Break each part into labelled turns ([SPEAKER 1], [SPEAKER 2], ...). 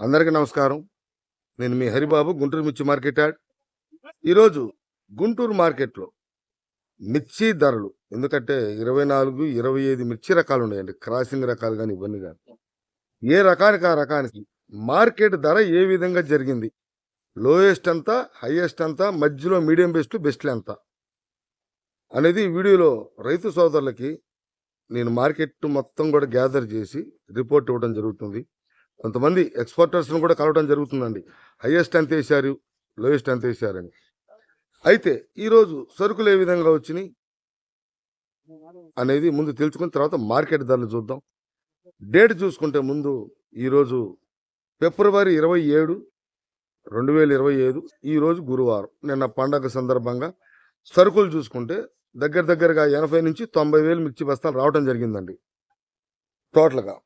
[SPEAKER 1] అందరికీ నమస్కారం. నేను మీ హరిబాబు గుంటూరు మిర్చి మార్కెట్ యాడ్. ఈరోజు గుంటూరు మార్కెట్లో మిర్చి ధరలు ఎందుకంటే ఇరవై నాలుగు ఇరవై ఐదు మిర్చి రకాలు ఉన్నాయండి. క్రాసింగ్ రకాలు కానీ ఇవన్నీ కానీ ఏ రకానికి ఆ రకానికి మార్కెట్ ధర ఏ విధంగా జరిగింది? లోయెస్ట్ ఎంత హైయెస్ట్ ఎంత మధ్యలో మీడియం బెస్ట్ బెస్ట్లు ఎంత అనేది వీడియోలో రైతు సోదరులకి నేను మార్కెట్ మొత్తం కూడా గ్యాదర్ చేసి రిపోర్ట్ ఇవ్వడం జరుగుతుంది. కొంతమంది ఎక్స్పోర్టర్స్ను కూడా కలవడం జరుగుతుందండి. హైయెస్ట్ ఎంత వేశారు? లోయెస్ట్ ఎంత వేశారని. అయితే ఈరోజు సరుకులు ఏ విధంగా వచ్చినాయి? అనేది ముందు తెలుసుకున్న తర్వాత మార్కెట్ ధరలు చూద్దాం. డేట్ చూసుకుంటే ముందు ఈరోజు ఫిబ్రవరి ఇరవై ఏడు రెండు వేల ఇరవై ఐదు ఈరోజు గురువారం. నిన్న పండగ సందర్భంగా సరుకులు చూసుకుంటే దగ్గర దగ్గరగా ఎనభై నుంచి తొంభై వేలు మిర్చి బస్తాలు రావడం జరిగిందండి. టోటల్గా.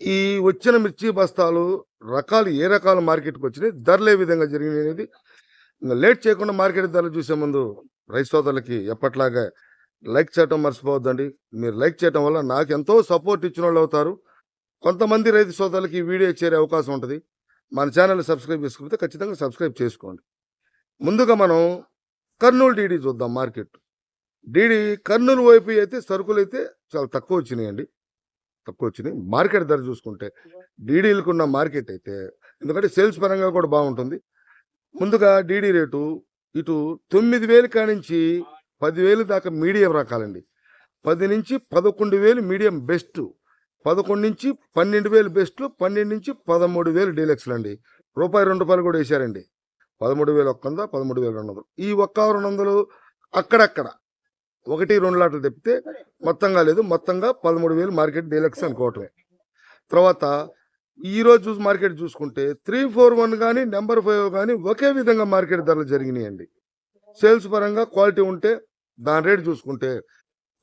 [SPEAKER 1] ఈ వచ్చిన మిర్చి బస్తాలు రకాలు ఏ రకాల మార్కెట్కి వచ్చినాయి ధరలు ఏ విధంగా జరిగినాయి అనేది లేట్ చేయకుండా మార్కెట్ ధరలు చూసే ముందు రైతు సోదరులకి ఎప్పట్లాగా లైక్ చేయటం మర్చిపోవద్దండి. మీరు లైక్ చేయటం వల్ల నాకు ఎంతో సపోర్ట్ ఇచ్చిన వాళ్ళు అవుతారు. కొంతమంది రైతు సోదరులకి వీడియో చేరే అవకాశం ఉంటుంది. మన ఛానల్ సబ్స్క్రైబ్ చేసుకుంటే ఖచ్చితంగా సబ్స్క్రైబ్ చేసుకోండి. ముందుగా మనం కర్నూలు డీడీ చూద్దాం మార్కెట్. డీడీ కర్నూలు వైపు అయితే సరుకులు అయితే చాలా తక్కువ వచ్చినాయండి. తక్కువ వచ్చినాయి మార్కెట్ ధర చూసుకుంటే డీడీలకు ఉన్న మార్కెట్ అయితే ఎందుకంటే సేల్స్ పరంగా కూడా బాగుంటుంది ముందుగా డీడీ రేటు ఇటు తొమ్మిది వేలు కానించి పదివేలు దాకా మీడియం రకాలండి. పది నుంచి పదకొండు వేలు మీడియం బెస్ట్. పదకొండు నుంచి పన్నెండు వేలు బెస్ట్లు పన్నెండు నుంచి పదమూడు వేలు డీలక్స్లు అండి రూపాయి రెండు రూపాయలు కూడా వేశారండి. పదమూడు వేలు ఒక్క వంద పదమూడు వేలు రెండు వందలు ఈ ఒక్క రెండు వందలు అక్కడక్కడ ఒకటి రెండు లాటలు తెప్పితే మొత్తంగా లేదు. మొత్తంగా పదమూడు వేలు మార్కెట్ డీలక్స్ అనుకోవటమే తర్వాత ఈరోజు చూసి మార్కెట్ చూసుకుంటే త్రీ ఫోర్ వన్ కానీ నెంబర్ ఫైవ్ కానీ ఒకే విధంగా మార్కెట్ ధరలు జరిగినాయండి. సేల్స్ పరంగా క్వాలిటీ ఉంటే దాని రేట్ చూసుకుంటే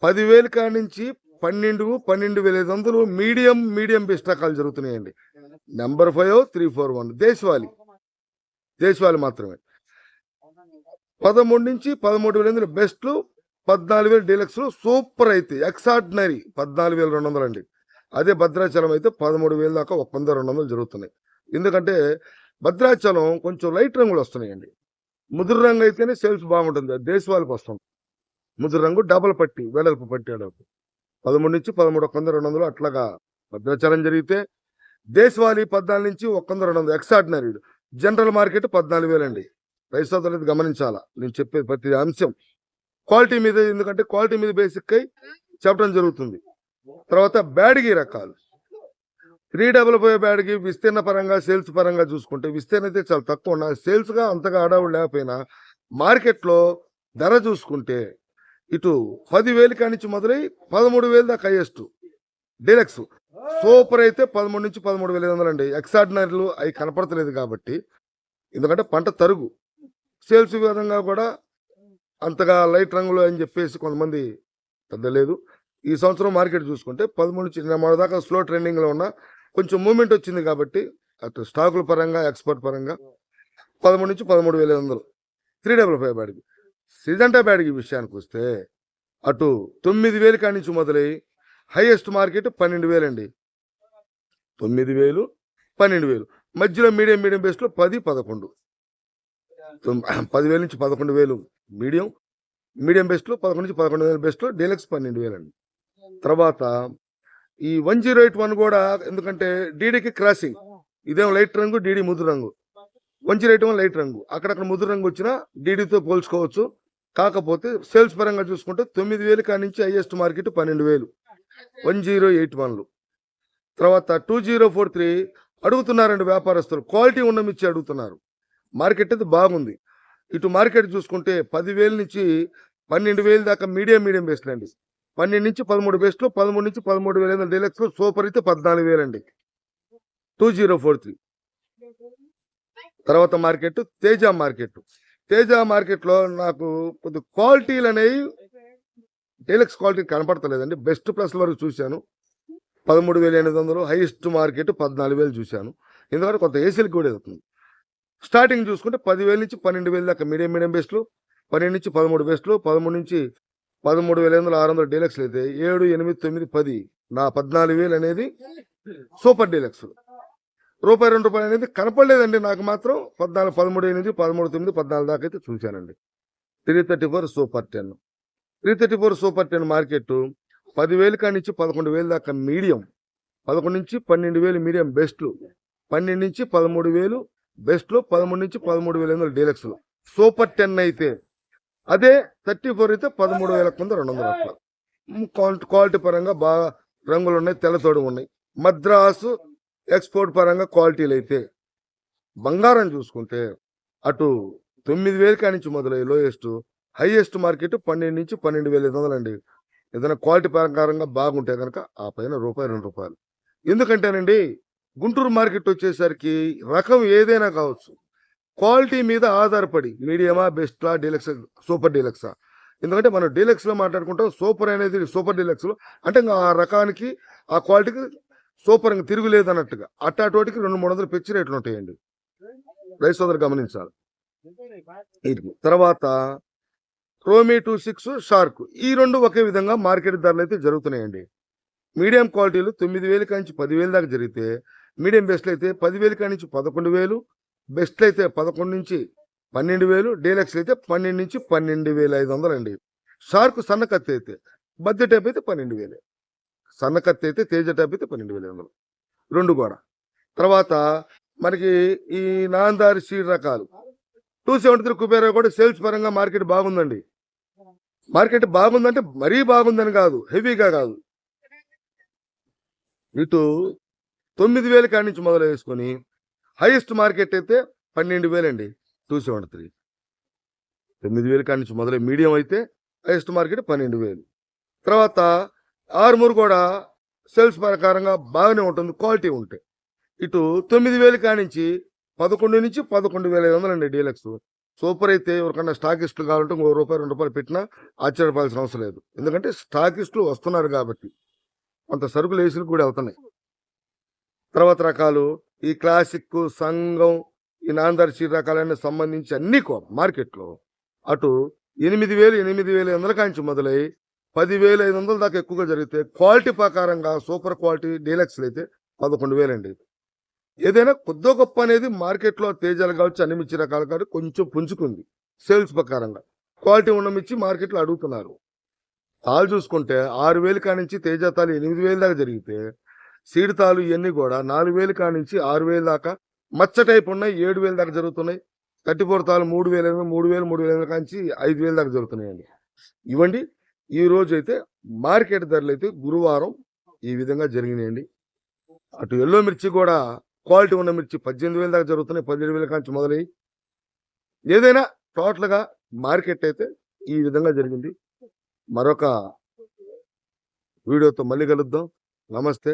[SPEAKER 1] పదివేలు కాడి నుంచి పన్నెండు పన్నెండు వేల ఐదు వందలు మీడియం మీడియం బెస్ట్ రకాలు జరుగుతున్నాయండి. Number five three four one దేశవాళి. దేశవాళి మాత్రమే. పదమూడు నుంచి పదమూడు వేల ఎనిమిది బెస్ట్లు పద్నాలుగు వేలు డీలక్స్ సూపర్ అయితే ఎక్సార్డినరీ పద్నాలుగు వేల రెండు వందలు అండి. అదే భద్రాచలం అయితే పదమూడు వేల దాకా ఒక వంద రెండు వందలు జరుగుతున్నాయి. ఎందుకంటే భద్రాచలం కొంచెం లైట్ రంగులు వస్తున్నాయండి. ముదురు రంగు అయితేనే సేల్స్ బాగుంటుంది. దేశవాళికి వస్తుంది. ముదురు రంగు డబల్ పట్టి వెడల్పు పట్టి అడవు. పదమూడు నుంచి పదమూడు ఒక వంద రెండు వందలు అట్లాగా భద్రాచలం జరిగితే దేశవాళీ పద్నాలుగు నుంచి ఒక వంద రెండు వందలు ఎక్సార్డినరీ. జనరల్ మార్కెట్ పద్నాలుగు వేలండి. రైతు సోదరులు గమనించాలా? నేను చెప్పేది ప్రతి అంశం. క్వాలిటీ మీద ఎందుకంటే క్వాలిటీ మీద బేసిక్ అయి చెప్పడం జరుగుతుంది. తర్వాత బ్యాడ్గి రకాలు. త్రీ డబల్ ఫైవ్ బ్యాడ్కి విస్తీర్ణ పరంగా సేల్స్ పరంగా చూసుకుంటే విస్తీర్ణ అయితే చాలా తక్కువ ఉన్న సేల్స్గా అంతగా అడవుడు లేకపోయినా మార్కెట్లో ధర చూసుకుంటే ఇటు పదివేలు కానించి మొదలై పదమూడు వేలు దాకా హైయెస్ట్. డీలక్స్. సూపర్ అయితే పదమూడు నుంచి పదమూడు వేల ఐదు వందలు అండి. ఎక్సార్డినరీలు అవి కనపడతలేదు కాబట్టి. ఎందుకంటే పంట తరుగు. సేల్స్ విధంగా కూడా అంతగా లైట్ రంగులు అని చెప్పేసి కొంతమంది పెద్ద లేదు. ఈ సంవత్సరం మార్కెట్ చూసుకుంటే పదమూడు నుంచి మన దాకా స్లో ట్రెండింగ్లో ఉన్న కొంచెం మూమెంట్ వచ్చింది కాబట్టి అటు స్టాకుల పరంగా ఎక్స్పోర్ట్ పరంగా పదమూడు నుంచి పదమూడు వేల వందలు. త్రీ డబుల్ ఫైవ్ బ్యాడ్కి. సిజంటా బ్యాడ్కి విషయానికి వస్తే అటు తొమ్మిది వేలు కాడి నుంచి మొదలై హైయెస్ట్ మార్కెట్ పన్నెండు వేలండి తొమ్మిది వేలు పన్నెండు వేలు. మధ్యలో మీడియం మీడియం బేస్లో పది పదకొండు. పదివేలు నుంచి పదకొండు వేలు మీడియం. మీడియం బెస్ట్లో పదకొండు నుంచి పదకొండు వేల బెస్ట్లో డీలక్స్ పన్నెండు వేలు అండి తర్వాత ఈ వన్ జీరో ఎయిట్ వన్ కూడా ఎందుకంటే డీడీకి క్రాసింగ్. ఇదేమో లైట్ రంగు డీడీ ముదురు రంగు. One zero eight one light రంగు. అక్కడక్కడ ముదురు రంగు వచ్చినా డీడీతో పోల్చుకోవచ్చు. కాకపోతే సేల్స్ పరంగా చూసుకుంటే తొమ్మిది వేలు కాడి నుంచి హైయెస్ట్ మార్కెట్ పన్నెండు వేలు. వన్ జీరో ఎయిట్ వన్లు. తర్వాత టూ జీరో ఫోర్ త్రీ అడుగుతున్నారండి వ్యాపారస్తులు. క్వాలిటీ ఉన్నమిచ్చి అడుగుతున్నారు. మార్కెట్ అయితే బాగుంది. ఇటు మార్కెట్ చూసుకుంటే పదివేల నుంచి పన్నెండు వేలు దాకా మీడియం మీడియం బెస్ట్లు అండి. పన్నెండు నుంచి పదమూడు బేస్లో పదమూడు నుంచి పదమూడు వేల ఐదు డీలక్స్ సూపర్ అయితే పద్నాలుగు వేలు అండి. Two zero four three. తర్వాత మార్కెట్ తేజ మార్కెట్. తేజ మార్కెట్లో నాకు కొద్ది క్వాలిటీలు అనేవి డీలక్స్ క్వాలిటీ కనపడతలేదండి. బెస్ట్ ప్లస్ వరకు చూశాను. పదమూడు వేల ఎనిమిది వందలు హైయెస్ట్ మార్కెట్ పద్నాలుగు వేలు చూశాను. ఎందుకంటే కొంత ఏసీలకు కూడా అవుతుంది స్టార్టింగ్ చూసుకుంటే పదివేల నుంచి పన్నెండు వేల దాకా మీడియం మీడియం బెస్ట్లు పన్నెండు నుంచి పదమూడు బెస్ట్లు పదమూడు నుంచి పదమూడు వేల ఎనిమిది వందల ఆరు వందల డీలక్స్లు అయితే ఏడు ఎనిమిది తొమ్మిది పది నా పద్నాలుగు వేలు అనేది సూపర్ డీలక్స్ రూపాయి రెండు రూపాయలు అనేది కనపడలేదండి నాకు మాత్రం. పద్నాలుగు పదమూడు ఎనిమిది పదమూడు తొమ్మిది పద్నాలుగు దాకా అయితే చూశానండి. Three thirty four super ten. Three thirty four super ten market పదివేలు కాడి నుంచి పదకొండు వేలు దాకా మీడియం పదకొండు నుంచి పన్నెండు వేలు మీడియం బెస్ట్లు పన్నెండు నుంచి పదమూడు వేలు బెస్ట్లో పదమూడు నుంచి పదమూడు వేల ఎనిమిది డీలక్స్లు. సూపర్ టెన్ అయితే అదే థర్టీ ఫోర్ అయితే పదమూడు వేల కొంత రెండు వందల రూపాయలు క్వాలిటీ క్వాలిటీ పరంగా బాగా రంగులు ఉన్నాయి తెల్లతోడు ఉన్నాయి. మద్రాసు ఎక్స్పోర్ట్ పరంగా క్వాలిటీలు అయితే బంగారం చూసుకుంటే అటు తొమ్మిది వేల కాడి నుంచి మొదలై లోయెస్ట్ హైయెస్ట్ మార్కెట్ పన్నెండు నుంచి పన్నెండు వేల ఐదు వందలు అండి ఏదైనా క్వాలిటీ ప్రకారంగా బాగుంటే కనుక ఆ పైన రూపాయి రెండు రూపాయలు. ఎందుకంటేనండి గుంటూరు మార్కెట్ వచ్చేసరికి రకం ఏదైనా కావచ్చు. క్వాలిటీ మీద ఆధారపడి మీడియమా బెస్టా డీలక్స్ సూపర్ డీలక్సా? ఎందుకంటే మనం డీలక్స్లో మాట్లాడుకుంటాం సూపర్ అనేది సూపర్ డీలక్స్లో. అంటే ఇంకా ఆ రకానికి ఆ క్వాలిటీకి సూపర్ ఇంకా తిరుగులేదు అన్నట్టుగా అట్టాటోటికి రెండు మూడు వందలు పెంచి రేట్లు ఉంటాయండి. రైస్ సోదరు గమనించాలి. తర్వాత రోమీ టూ సిక్స్ షార్క్. ఈ రెండు ఒకే విధంగా మార్కెట్ ధరలు అయితే జరుగుతున్నాయండి. మీడియం క్వాలిటీలు తొమ్మిది వేలు కానించి పదివేలు దాకా జరిగితే మీడియం బెస్ట్లు అయితే పదివేలు నుంచి పదకొండు వేలు బెస్ట్లు అయితే పదకొండు నుంచి పన్నెండు వేలు డీలక్స్లు అయితే పన్నెండు నుంచి పన్నెండు వేల ఐదు వందలు అండి. షార్క్ సన్న కత్తి అయితే బద్దె టైప్ అయితే పన్నెండు వేలే. సన్న కత్తి అయితే తేజ టైప్ అయితే పన్నెండు వేల ఐదు వందలు. రెండు కూడా తర్వాత మనకి ఈ నాందారి సీడ్ రకాలు. టూ సెవెంటీ త్రీ కుబేరా కూడా సేల్స్ పరంగా మార్కెట్ బాగుందండి. మార్కెట్ బాగుందంటే మరీ బాగుందని కాదు హెవీగా కాదు. ఇటు తొమ్మిది వేల కాడి నుంచి మొదలు వేసుకొని హైయెస్ట్ మార్కెట్ అయితే పన్నెండు వేలండి టూ సెవెంటీ త్రీ తొమ్మిది వేల కాడి నుంచి మొదలై మీడియం అయితే హైయెస్ట్ మార్కెట్ పన్నెండు వేలు. తర్వాత ఆరుమూరు కూడా సేల్స్ ప్రకారంగా బాగానే ఉంటుంది క్వాలిటీ ఉంటాయి ఇటు తొమ్మిది వేలు కానించి పదకొండు నుంచి పదకొండు వేల ఐదు వందలండి డీలక్స్. సూపర్ అయితే ఎవరికన్నా స్టాకిస్టులు కావాలంటే ఒక రూపాయి రెండు రూపాయలు పెట్టినా ఆశ్చర్యపడాల్సిన అవసరం లేదు. ఎందుకంటే స్టాకిస్టులు వస్తున్నారు కాబట్టి కొంత సరుకులు వేసులు కూడా అవుతున్నాయి తర్వాత రకాలు ఈ క్లాసిక్ సంఘం ఈ నాందర్శి రకాలైన సంబంధించి అన్ని కో- మార్కెట్లో. అటు ఎనిమిది వేలు ఎనిమిది వేల ఐదు వందల కాంచి మొదలై పదివేల ఐదు వందల దాకా ఎక్కువగా జరిగితే క్వాలిటీ ప్రకారంగా సూపర్ క్వాలిటీ డీలక్స్లు అయితే పదకొండు వేలండి ఏదైనా కొద్దో గొప్ప అనేది మార్కెట్లో తేజాలు కావచ్చు అన్ని మిర్చి రకాలు కాదు కొంచెం పుంజుకుంది సేల్స్ ప్రకారంగా. క్వాలిటీ ఉన్న మిర్చి మార్కెట్లో అడుగుతున్నారు. తాలు చూసుకుంటే ఆరు వేలు కానించి తేజ తాలు ఎనిమిది వేలు దాకా జరిగితే సీడతాలు ఇవన్నీ కూడా నాలుగు వేలు కానించి ఆరు వేలు దాకా మచ్చ టైప్ ఉన్నాయి ఏడు వేలు దాకా జరుగుతున్నాయి. థర్టీ ఫోర్ తాలు మూడు వేల ఎనిమిది మూడు వేలు మూడు వేల కానించి ఐదు వేలు దాకా జరుగుతున్నాయండి. ఇవ్వండి. ఈ రోజు అయితే మార్కెట్ ధరలు అయితే గురువారం ఈ విధంగా జరిగినాయండి. అటు ఎల్లో మిర్చి కూడా క్వాలిటీ ఉన్న మిర్చి పద్దెనిమిది వేల దాకా జరుగుతున్నాయి పదిహేడు వేల కాంచి మొదలై ఏదైనా టోటల్గా మార్కెట్ అయితే ఈ విధంగా జరిగింది. మరొక వీడియోతో మళ్ళీ కలుద్దాం. నమస్తే.